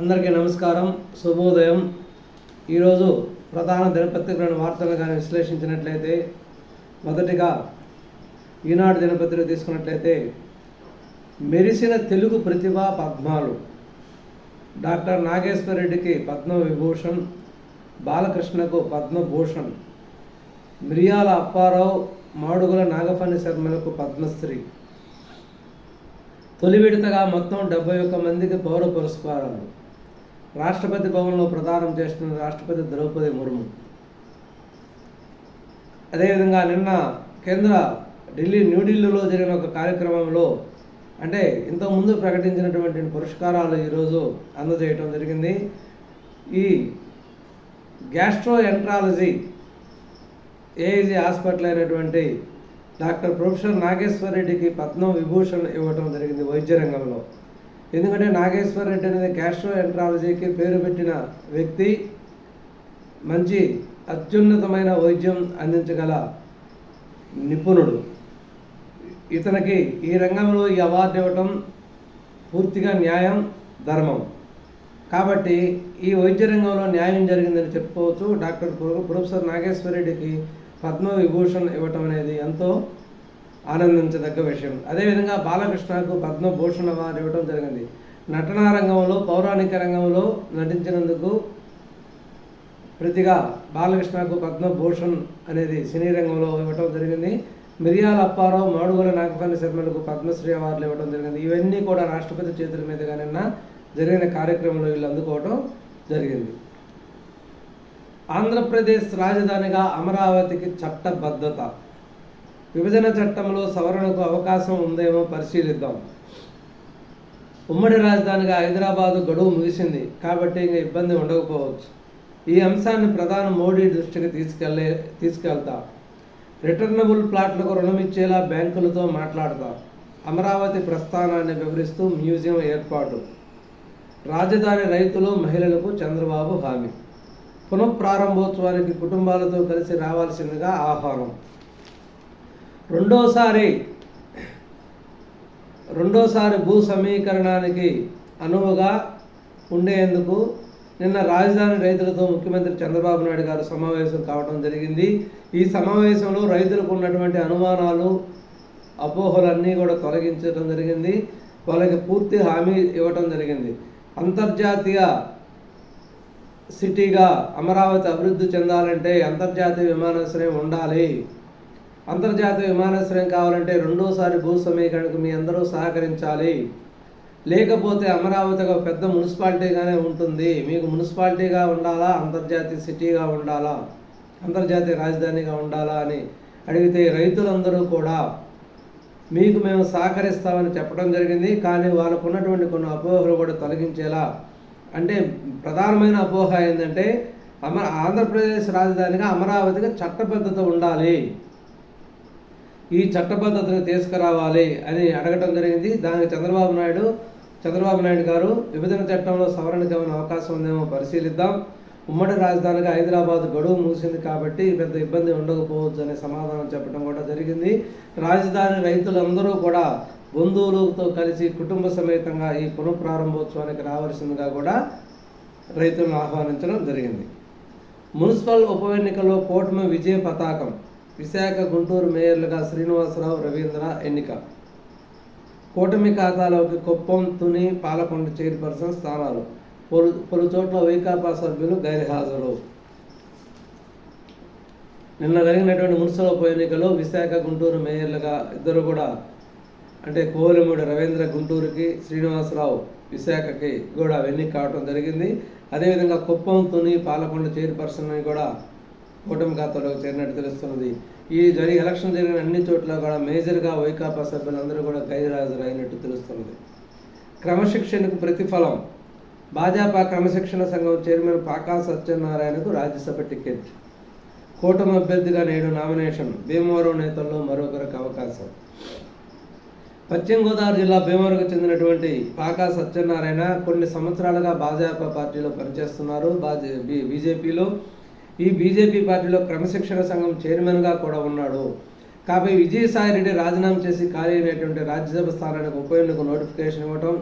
అందరికీ నమస్కారం శుభోదయం. ఈరోజు ప్రధాన దినపత్రికలను వార్తలు కానీ విశ్లేషించినట్లయితే మొదటిగా ఈనాడు దినపత్రిక తీసుకున్నట్లయితే మెరిసిన తెలుగు ప్రతిభా పద్మాలు. డాక్టర్ నాగేశ్వర రెడ్డికి పద్మ విభూషణ్ బాలకృష్ణకు పద్మభూషణ్ మిరియాల అప్పారావు మాడుగుల నాగఫణి శర్మలకు పద్మశ్రీ. తొలి విడతగా మొత్తం డెబ్బై ఒక్క మందికి పౌర పురస్కారాలు. రాష్ట్రపతి భవన్లో ప్రదానం చేస్తున్న రాష్ట్రపతి ద్రౌపది ముర్ము. అదేవిధంగా నిన్న కేంద్ర ఢిల్లీ న్యూఢిల్లీలో జరిగిన ఒక కార్యక్రమంలో అంటే ఇంతకుముందు ప్రకటించినటువంటి పురస్కారాలు ఈరోజు అందజేయటం జరిగింది. ఈ గ్యాస్ట్రో ఎంట్రాలజీ ఏఐజీ హాస్పిటల్ అయినటువంటి డాక్టర్ ప్రొఫెసర్ నాగేశ్వర రెడ్డికి పద్మ విభూషణ్ ఇవ్వటం జరిగింది వైద్య రంగంలో ఎందుకంటే నాగేశ్వర రెడ్డి అనేది క్యాస్ట్రో ఎంట్రాలజీకి పేరు పెట్టిన వ్యక్తి మంచి అత్యున్నతమైన వైద్యం అందించగల నిపుణుడు. ఇతనికి ఈ రంగంలో ఈ అవార్డు ఇవ్వటం పూర్తిగా న్యాయం ధర్మం. కాబట్టి ఈ వైద్య రంగంలో న్యాయం జరిగిందని చెప్పుకోవచ్చు. డాక్టర్ ప్రొఫెసర్ నాగేశ్వర రెడ్డికి పద్మ విభూషణ్ ఇవ్వటం అనేది ఎంతో ఆనందించదగ్గ విషయం. అదేవిధంగా బాలకృష్ణకు పద్మభూషణ అవార్డు ఇవ్వడం జరిగింది. నటనా రంగంలో పౌరాణిక రంగంలో నటించినందుకు ప్రతిగా బాలకృష్ణకు పద్మభూషణ్ అనేది సినీ రంగంలో ఇవ్వటం జరిగింది. మిరియాల అప్పారావు మాడుగుల నాగపల్లి శర్మలకు పద్మశ్రీ అవార్డులు ఇవ్వడం జరిగింది. ఇవన్నీ కూడా రాష్ట్రపతి చేతుల మీదుగా నిన్న జరిగిన కార్యక్రమంలో వీళ్ళు అందుకోవడం జరిగింది. ఆంధ్రప్రదేశ్ రాజధానిగా అమరావతికి చట్టబద్ధత. విభజన చట్టంలో సవరణకు అవకాశం ఉందేమో పరిశీలిద్దాం. ఉమ్మడి రాజధానిగా హైదరాబాదు గడువు ముగిసింది. కాబట్టి ఇంకా ఇబ్బంది ఉండకపోవచ్చు. ఈ అంశాన్ని ప్రధాని మోడీ దృష్టికి తీసుకెళ్ళే తీసుకెళ్తా. రిటర్నబుల్ ప్లాట్లకు రుణం ఇచ్చేలా బ్యాంకులతో మాట్లాడతా. అమరావతి ప్రస్థానాన్ని వివరిస్తూ మ్యూజియం ఏర్పాటు. రాజధాని రైతులు మహిళలకు చంద్రబాబు హామీ. పునఃప్రారంభోత్సవానికి కుటుంబాలతో కలిసి రావాల్సిందిగా ఆహ్వానం. రెండోసారి రెండోసారి భూ సమీకరణానికి అనువుగా ఉండేందుకు నిన్న రాజధాని రైతులతో ముఖ్యమంత్రి చంద్రబాబు నాయుడు గారు సమావేశం కావడం జరిగింది. ఈ సమావేశంలో రైతులకు ఉన్నటువంటి అనుమానాలు అపోహలన్నీ కూడా తొలగించడం జరిగింది. వాళ్ళకి పూర్తి హామీ ఇవ్వటం జరిగింది. అంతర్జాతీయ సిటీగా అమరావతి అభివృద్ధి చెందాలంటే అంతర్జాతీయ విమానాశ్రయం ఉండాలి. అంతర్జాతీయ విమానాశ్రయం కావాలంటే రెండోసారి భూ సమీకరణకు మీ అందరూ సహకరించాలి. లేకపోతే అమరావతి ఒక పెద్ద మున్సిపాలిటీగానే ఉంటుంది. మీకు మున్సిపాలిటీగా ఉండాలా? అంతర్జాతీయ సిటీగా ఉండాలా? అంతర్జాతీయ రాజధానిగా ఉండాలా అని అడిగితే రైతులందరూ కూడా మీకు మేము సహకరిస్తామని చెప్పడం జరిగింది. కానీ వాళ్ళకు ఉన్నటువంటి కొన్ని అపోహలు కూడా తొలగించేలా. అంటే ప్రధానమైన అపోహ ఏంటంటే అమర ఆంధ్రప్రదేశ్ రాజధానిగా అమరావతిగా చట్టబద్ధత ఉండాలి. ఈ చట్టబద్ధతను తీసుకురావాలి అని అడగటం జరిగింది. దానికి చంద్రబాబు నాయుడు చంద్రబాబు నాయుడు గారు విభజన చట్టంలో సవరణకు ఏమైనా అవకాశం ఉందేమో పరిశీలిద్దాం. ఉమ్మడి రాజధానిగా హైదరాబాద్ గడువు ముగిసింది కాబట్టి పెద్ద ఇబ్బంది ఉండకపోవచ్చు అనే సమాధానం చెప్పడం కూడా జరిగింది. రాజధాని రైతులందరూ కూడా బంధువులతో కలిసి కుటుంబ సమేతంగా ఈ పునఃప్రారంభోత్సవానికి రావాల్సిందిగా కూడా రైతులను ఆహ్వానించడం జరిగింది. మున్సిపల్ ఉప ఎన్నికల్లో కూటమి విజయ పతాకం విశాఖ గుంటూరు మేయర్లుగా శ్రీనివాసరావు రవీంద్ర ఎన్నిక. కూటమి ఖాతాలోకి కుప్పం తుని పాలకొండ చైర్పర్సన్ స్థానాలు. పలు పలు చోట్ల వైకాపా సభ్యులు గైర్హాజరు. నిన్న జరిగినటువంటి మున్సిపల్ ఉప ఎన్నికలో విశాఖ గుంటూరు మేయర్లుగా ఇద్దరు కూడా అంటే కోవలమూడి రవీంద్ర గుంటూరుకి శ్రీనివాసరావు విశాఖకి కూడా ఎన్నిక కావడం జరిగింది. అదేవిధంగా కుప్పం తుని పాలకొండ చైర్పర్సన్ కూడా కూటమి ఖాతాలోకి చేరినట్టు తెలుస్తున్నది. ఈ జరి ఎలక్షన్ జరిగిన అన్ని చోట్ల కూడా మేజర్గా వైకాపా సభ్యులందరూ కూడా గైర్హాజరు తెలుస్తున్నది. క్రమశిక్షణకు ప్రతిఫలం. భాజపా క్రమశిక్షణ సంఘం చైర్మన్ పాకా సత్యనారాయణకు రాజ్యసభ టికెట్. కూటమి అభ్యర్థిగా నేడు నామినేషన్. భీమవరం నేతల్లో మరొకరికి అవకాశం. పశ్చిమ గోదావరి జిల్లా భీమవరంకు చెందినటువంటి పాకా సత్యనారాయణ కొన్ని సంవత్సరాలుగా భాజపా పార్టీలో పనిచేస్తున్నారు. బాజ- బీజేపీలో ఈ బీజేపీ పార్టీలో క్రమశిక్షణ సంఘం చైర్మన్గా కూడా ఉన్నాడు. కాబట్టి విజయసాయి రెడ్డి రాజీనామా చేసి ఖాళీ అయినటువంటి రాజ్యసభ స్థానానికి ఉప ఎన్నిక నోటిఫికేషన్ ఇవ్వటం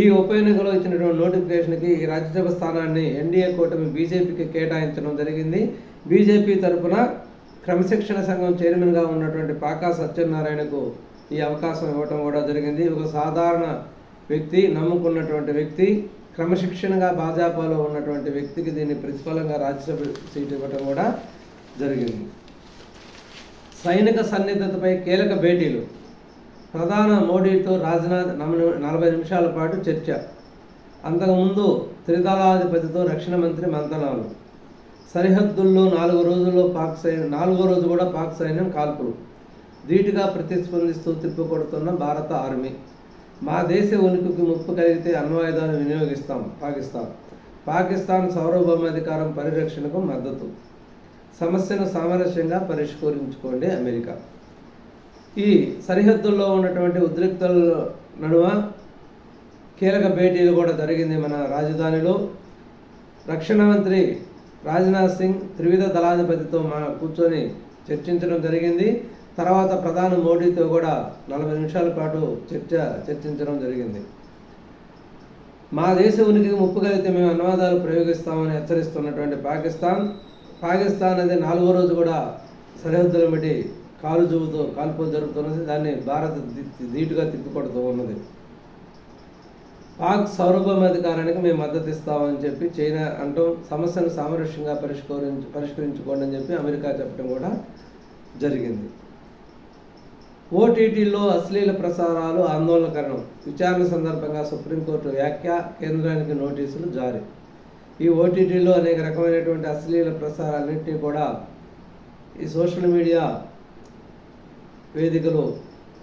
ఈ ఉప ఎన్నికలో ఇచ్చినటువంటి నోటిఫికేషన్కి ఈ రాజ్యసభ స్థానాన్ని ఎన్డీఏ కూటమి బీజేపీకి కేటాయించడం జరిగింది. బీజేపీ తరపున క్రమశిక్షణ సంఘం చైర్మన్గా ఉన్నటువంటి పాకా సత్యనారాయణకు ఈ అవకాశం ఇవ్వటం కూడా జరిగింది. ఒక సాధారణ వ్యక్తి నమ్ముకున్నటువంటి వ్యక్తి. క్రమశిక్షణగా భాజపాలో ఉన్నటువంటి వ్యక్తికి దీన్ని ప్రతిఫలంగా రాజ్యసభ సీట్ ఇవ్వటం కూడా జరిగింది. సైనిక సన్నిధతపై కీలక భేటీలు. ప్రధాన మోడీతో రాజ్నాథ్ నమ- నలభై నిమిషాల పాటు చర్చ. అంతకుముందు త్రిదళాధిపతితో రక్షణ మంత్రి మంతనాలు. సరిహద్దుల్లో నాలుగు రోజుల్లో పాక్ సైన్యం నాలుగో రోజు కూడా పాక్ సైన్యం కాల్పులు. ధీటుగా ప్రతిస్పందిస్తూ తిప్పికొడుతున్న భారత ఆర్మీ. మా దేశ ఉనికికి ముప్పు కలిగితే అణ్వాయుధాన్ని వినియోగిస్తాం పాకిస్తాన్. పాకిస్తాన్ సార్వభౌమాధికారం పరిరక్షణకు మద్దతు. సమస్యను సామరస్యంగా పరిష్కరించుకోండి అమెరికా. ఈ సరిహద్దుల్లో ఉన్నటువంటి ఉద్రిక్తల నడుమ కీలక భేటీలు కూడా జరిగింది మన రాజధానిలో. రక్షణ మంత్రి రాజ్నాథ్ సింగ్ త్రివిధ దళాధిపతితో మా కూర్చొని చర్చించడం జరిగింది. తర్వాత ప్రధాని మోడీతో కూడా నలభై నిమిషాల పాటు చర్చ చర్చించడం జరిగింది. మా దేశ ఉనికికి ముప్పు కలిగితే మేము అన్నవాదాలు ప్రయోగిస్తామని హెచ్చరిస్తున్నటువంటి పాకిస్తాన్ పాకిస్తాన్ అనేది నాలుగో రోజు కూడా సరిహద్దులను పెట్టి కాలు చూపుతూ కాల్పు జరుగుతున్నది దాన్ని భారత్ ధీటుగా తిప్పికొడుతూ ఉన్నది. పాక్ సార్వభౌమాధికారానికి మేము మద్దతు ఇస్తామని చెప్పి చైనా అంటూ సమస్యను సామరస్యంగా పరిష్కరించి పరిష్కరించుకోండి అని చెప్పి అమెరికా చెప్పడం కూడా జరిగింది. ఓటీటీలో అశ్లీల ప్రసారాలు ఆందోళనకరణం. విచారణ సందర్భంగా సుప్రీంకోర్టు వ్యాఖ్య కేంద్రానికి నోటీసులు జారీ. ఈ ఓటీటీలో అనేక రకమైనటువంటి అశ్లీల ప్రసారాలన్నింటినీ కూడా ఈ సోషల్ మీడియా వేదికలు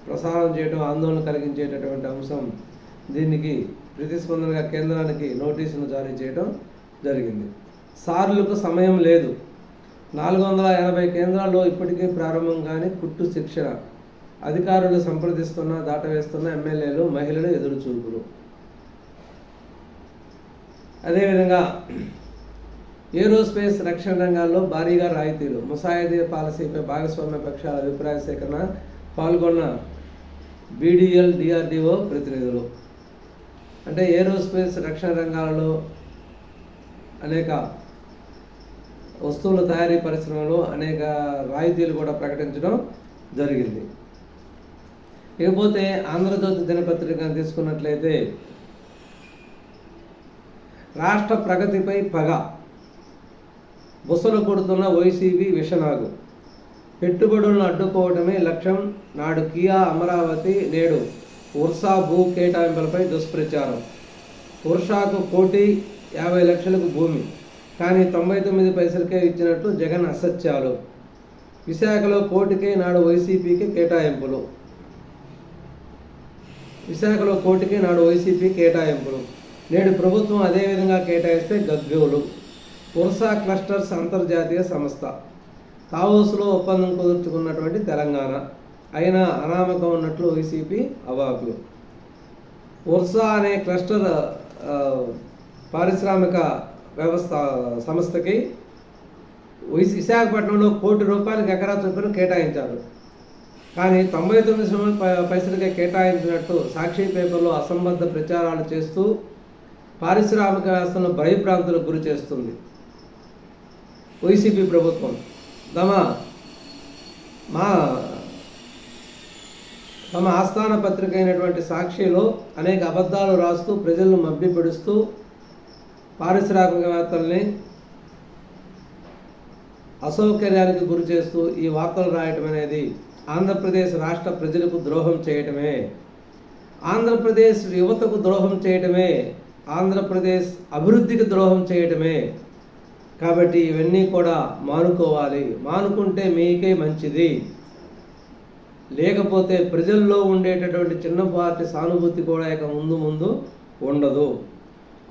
ప్రసారం చేయడం ఆందోళన కలిగించేటటువంటి అంశం. దీనికి ప్రతిస్పందనగా కేంద్రానికి నోటీసులు జారీ చేయడం జరిగింది. సార్లకు సమయం లేదు. నాలుగు వందల ఎనభై కేంద్రాల్లో ఇప్పటికే ప్రారంభం కానీ కుట్టు శిక్షణ. అధికారులు సంప్రదిస్తున్న దాటవేస్తున్న ఎమ్మెల్యేలు మహిళలు ఎదురుచూపులు. అదేవిధంగా ఏరోస్పేస్ రక్షణ రంగాల్లో భారీగా రాయితీలు. ముసాయిదీ పాలసీపై భాగస్వామ్య పక్షాల అభిప్రాయ సేకరణ పాల్గొన్న బీడీఎల్ డిఆర్డిఓ ప్రతినిధులు. అంటే ఏరోస్పేస్ రక్షణ రంగాలలో అనేక వస్తువుల తయారీ పరిశ్రమలో అనేక రాయితీలు కూడా ప్రకటించడం జరిగింది. ఇకపోతే ఆంధ్రజ్యోతి దినపత్రికను తీసుకున్నట్లయితే రాష్ట్ర ప్రగతిపై పగ. బుసలు కొడుతున్న వైసీపీ విషనాగు. పెట్టుబడులను అడ్డుకోవడమే లక్ష్యం నాడు కియా అమరావతి నేడు ఉర్సా భూ కేటాయింపులపై దుష్ప్రచారం. ఉర్షాకు కోటి యాభై లక్షలకు భూమి కానీ తొంభై తొమ్మిది పైసలకే ఇచ్చినట్లు జగన్ అసత్యాలు. విశాఖలో కోటికే నాడు వైసీపీకి కేటాయింపులు. విశాఖలో కోటికి నాడు వైసీపీ కేటాయింపులు. నేడు ప్రభుత్వం అదేవిధంగా కేటాయిస్తే గగ్గోలు ఉర్సా క్లస్టర్స్ అంతర్జాతీయ సంస్థ. తావోస్లో ఒప్పందం కుదుర్చుకున్నటువంటి తెలంగాణ. అయినా అనామకం ఉన్నట్లు వైసీపీ అవాకులు. ఉర్సా అనే క్లస్టర్ పారిశ్రామిక వ్యవస్థ సంస్థకి విశాఖపట్నంలో కోటి రూపాయలకు ఎకరా చొప్పున కేటాయించారు. కానీ తొంభై తొమ్మిది శాతం పై- పైసలకే కేటాయించినట్టు సాక్షి పేపర్లో అసంబద్ధ ప్రచారాలు చేస్తూ పారిశ్రామిక వ్యవస్థను భయభ్రాంతులకు గురి చేస్తుంది. వైసీపీ ప్రభుత్వం. తమ మా తమ ఆస్థాన పత్రిక అయినటువంటి సాక్షిలో అనేక అబద్ధాలు రాస్తూ ప్రజలను మభ్యపెడుస్తూ పారిశ్రామికవేత్తల్ని అసౌకర్యానికి గురి చేస్తూ ఈ వార్తలు రాయటం అనేది ఆంధ్రప్రదేశ్ రాష్ట్ర ప్రజలకు ద్రోహం చేయటమే. ఆంధ్రప్రదేశ్ యువతకు ద్రోహం చేయటమే. ఆంధ్రప్రదేశ్ అభివృద్ధికి ద్రోహం చేయటమే. కాబట్టి ఇవన్నీ కూడా మానుకోవాలి. మానుకుంటే మీకే మంచిది. లేకపోతే ప్రజల్లో ఉండేటటువంటి చిన్నపాటి సానుభూతి కూడా ఇక ముందు ముందు ఉండదు.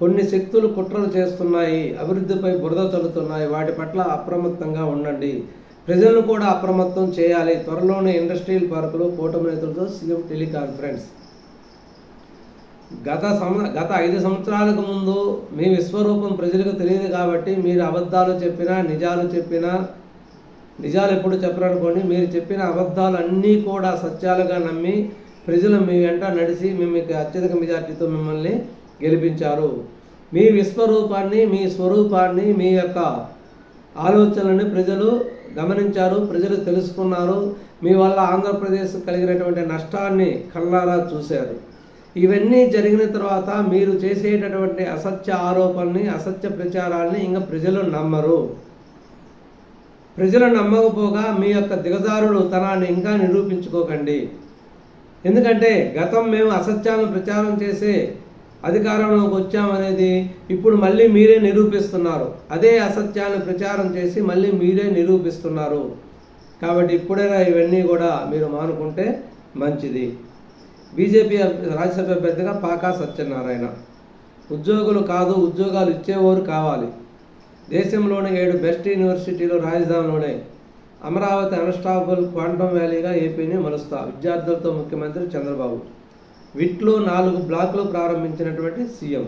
కొన్ని శక్తులు కుట్రలు చేస్తున్నాయి. అభివృద్ధిపై బురద చల్లుతున్నాయి. వాటి పట్ల అప్రమత్తంగా ఉండండి. ప్రజలను కూడా అప్రమత్తం చేయాలి. త్వరలోనే ఇండస్ట్రియల్ పార్కులో కూటమి నేతలతో సీఎం టెలికాన్ఫరెన్స్. గత సంవ గత ఐదు సంవత్సరాలకు ముందు మీ విశ్వరూపం ప్రజలకు తెలియదు కాబట్టి మీరు అబద్ధాలు చెప్పినా నిజాలు చెప్పినా నిజాలు ఎప్పుడు చెప్పరనుకోండి మీరు చెప్పిన అబద్ధాలు అన్నీ కూడా సత్యాలుగా నమ్మి ప్రజలు మీ వెంట నడిచి మీకు అత్యధిక మెజార్టీతో మిమ్మల్ని గెలిపించారు. మీ విశ్వరూపాన్ని మీ స్వరూపాన్ని మీ యొక్క ఆలోచనలను ప్రజలు గమనించారు ప్రజలు తెలుసుకున్నారు. మీ వల్ల ఆంధ్రప్రదేశ్ కలిగినటువంటి నష్టాన్ని కళ్ళారా చూశారు. ఇవన్నీ జరిగిన తర్వాత మీరు చేసేటటువంటి అసత్య ఆరోపణని అసత్య ప్రచారాల్ని ఇంకా ప్రజలు నమ్మరు. ప్రజలు నమ్మకపోగా మీ యొక్క దిగజారుడు తనాన్ని ఇంకా నిరూపించుకోకండి. ఎందుకంటే గతం మేము అసత్యాలను ప్రచారం చేసే అధికారంలోకి వచ్చామనేది ఇప్పుడు మళ్ళీ మీరే నిరూపిస్తున్నారు. అదే అసత్యాన్ని ప్రచారం చేసి మళ్ళీ మీరే నిరూపిస్తున్నారు. కాబట్టి ఇప్పుడైనా ఇవన్నీ కూడా మీరు మానుకుంటే మంచిది. బీజేపీ రాజ్యసభ అభ్యర్థిగా పాకా సత్యనారాయణ. ఉద్యోగులు కాదు ఉద్యోగాలు ఇచ్చేవారు కావాలి. దేశంలోని ఏడు బెస్ట్ యూనివర్సిటీలు రాజధానిలోనే. అమరావతి అన్స్టాపబుల్ క్వాంటమ్ వ్యాలీగా ఏపీని మలుస్తా. విద్యార్థులతో ముఖ్యమంత్రి చంద్రబాబు. విట్లో నాలుగు బ్లాక్లు ప్రారంభించినటువంటి సీఎం.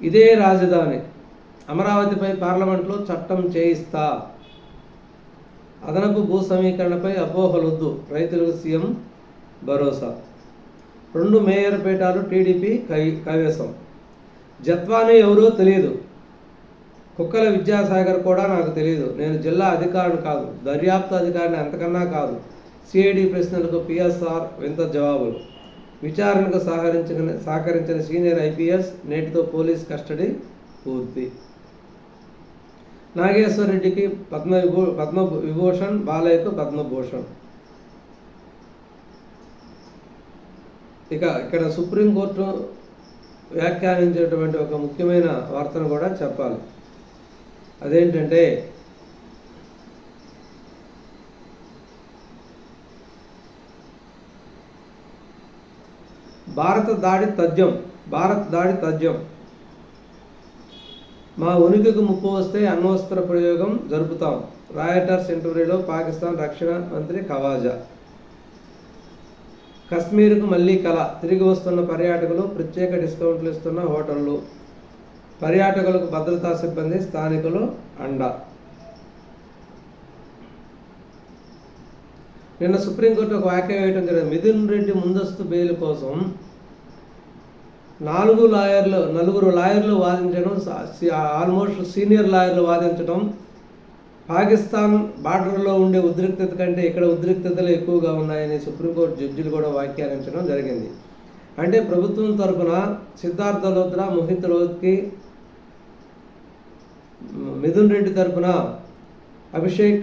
ఇదే రాజధాని. అమరావతిపై పార్లమెంట్లో చట్టం చేయిస్తా. అదనపు భూ సమీకరణపై అపోహలొద్దు రైతులకు సీఎం భరోసా. రెండు మేయర్ పీఠాలు టీడీపీ కై కైవేశం జత్వానీ ఎవరో తెలియదు. కుక్కల విద్యాసాగర్ కూడా నాకు తెలియదు. నేను జిల్లా అధికారిని కాదు దర్యాప్తు అధికారిని అంతకన్నా కాదు. సిఐడి ప్రశ్నలకు పిఎస్ఆర్ వింత జవాబులు. విచారణకు సహకరించిన సహకరించిన సీనియర్ ఐపీఎస్ నేటితో పోలీస్ కస్టడీ పూర్తి. నాగేశ్వర రెడ్డికి పద్మ విభూ పద్మ విభూషణ్ బాలయ్యకు పద్మభూషణ్ ఇక ఇక్కడ సుప్రీంకోర్టు వ్యాఖ్యానించేటువంటి ఒక ముఖ్యమైన వార్తను కూడా చెప్పాలి. అదేంటంటే భారత దాడి తథ్యం భారత్ దాడి తథ్యం. మా ఉనికికి ముప్పు వస్తే అణ్వస్త్ర ప్రయోగం జరుపుతాం. రాయటర్స్ ఇంటర్వ్యూలో పాకిస్తాన్ రక్షణ మంత్రి ఖవాజా కశ్మీర్కు మళ్ళీ కళ తిరిగి వస్తున్న పర్యాటకులు ప్రత్యేక డిస్కౌంట్లు ఇస్తున్న హోటళ్ళు. పర్యాటకులకు భద్రతా సిబ్బంది స్థానికులు అండ. నిన్న సుప్రీంకోర్టు ఒక వ్యాఖ్య వేయడం జరిగింది. మిథున్ రెడ్డి ముందస్తు బెయిల్ కోసం నాలుగు లాయర్లు నలుగురు లాయర్లు వాదించడం ఆల్మోస్ట్ సీనియర్ లాయర్లు వాదించడం పాకిస్తాన్ బార్డర్లో ఉండే ఉద్రిక్తత కంటే ఇక్కడ ఉద్రిక్తతలు ఎక్కువగా ఉన్నాయని సుప్రీంకోర్టు జడ్జిలు కూడా వ్యాఖ్యానించడం జరిగింది. అంటే ప్రభుత్వం తరఫున సిద్ధార్థ లోత్రా మోహిత్ లోత్కి మిథున్ రెడ్డి తరఫున అభిషేక్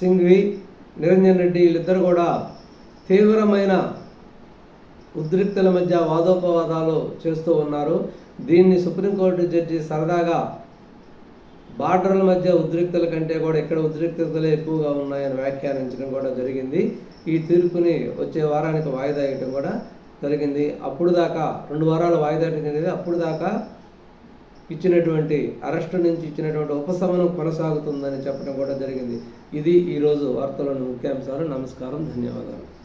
సింఘ్వి నిరంజన్ రెడ్డి వీళ్ళిద్దరు కూడా తీవ్రమైన ఉద్రిక్తుల మధ్య వాదోపవాదాలు చేస్తూ ఉన్నారు. దీన్ని సుప్రీంకోర్టు జడ్జి సరదాగా బార్డర్ల మధ్య ఉద్రిక్తల కంటే కూడా ఇక్కడ ఉద్రిక్తతలే ఎక్కువగా ఉన్నాయని వ్యాఖ్యానించడం కూడా జరిగింది. ఈ తీర్పుని వచ్చే వారానికి వాయిదా వేయటం కూడా జరిగింది. అప్పుడు దాకా రెండు వారాలు వాయిదా జరిగింది. అప్పుడు దాకా ఇచ్చినటువంటి అరెస్టు నుంచి ఇచ్చినటువంటి ఉపశమనం కొనసాగుతుందని చెప్పడం కూడా జరిగింది. ఇది ఈరోజు వార్తలోని ముఖ్యాంశాలు. నమస్కారం. ధన్యవాదాలు.